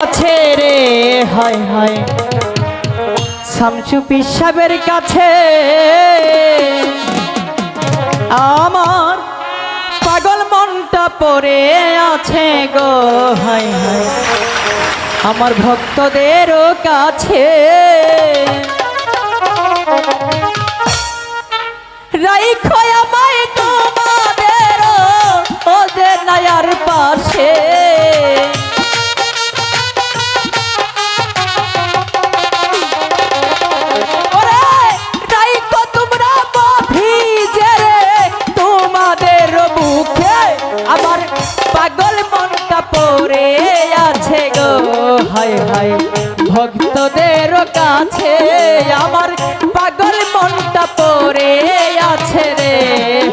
কাছে রে, হয় হয়। শামসু পিসাবের কাছে আমার পাগল মনটা পড়ে আছে গো, হয় হয়। আমার ভক্তদেরও কাছে আমার পাগল মনটা পরে আছে গো। হায় হায়, ভক্তদের কাছে আমার পাগল মনটা পরে আছে রে।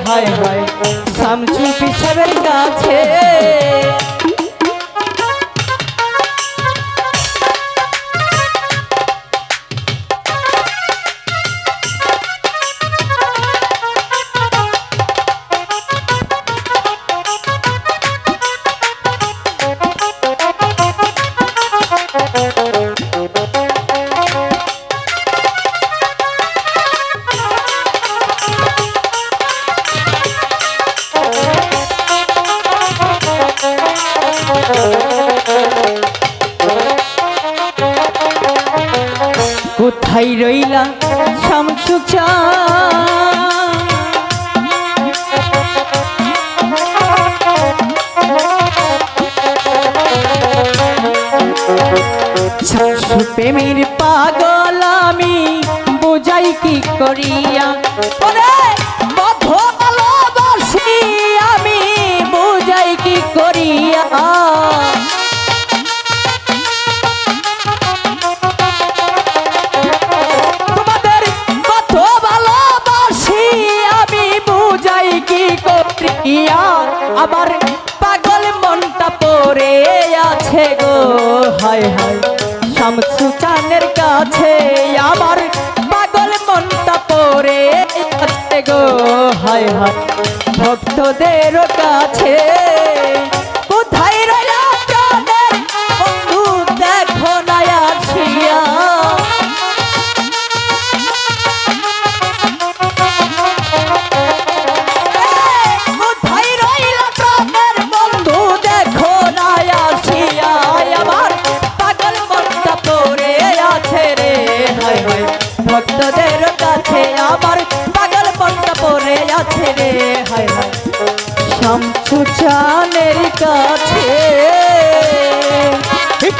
হায় হায় সামচু পিসাবের কোথায় রইলা শামসু চা? প্রেমের পাগল আমি বুঝাই কি করিয়া? করিয়া আমার পাগল মনটা পরে আছে গো। হায় হায়, শামসু চানের কাছে আমার পাগল মনটা পরে আছে গো। হায় হায়, ভক্তদের কাছে কাছে আমার পাগল মনটা পরে আছে রে হায় হায়। শামসু চানের কাছে। ঠিক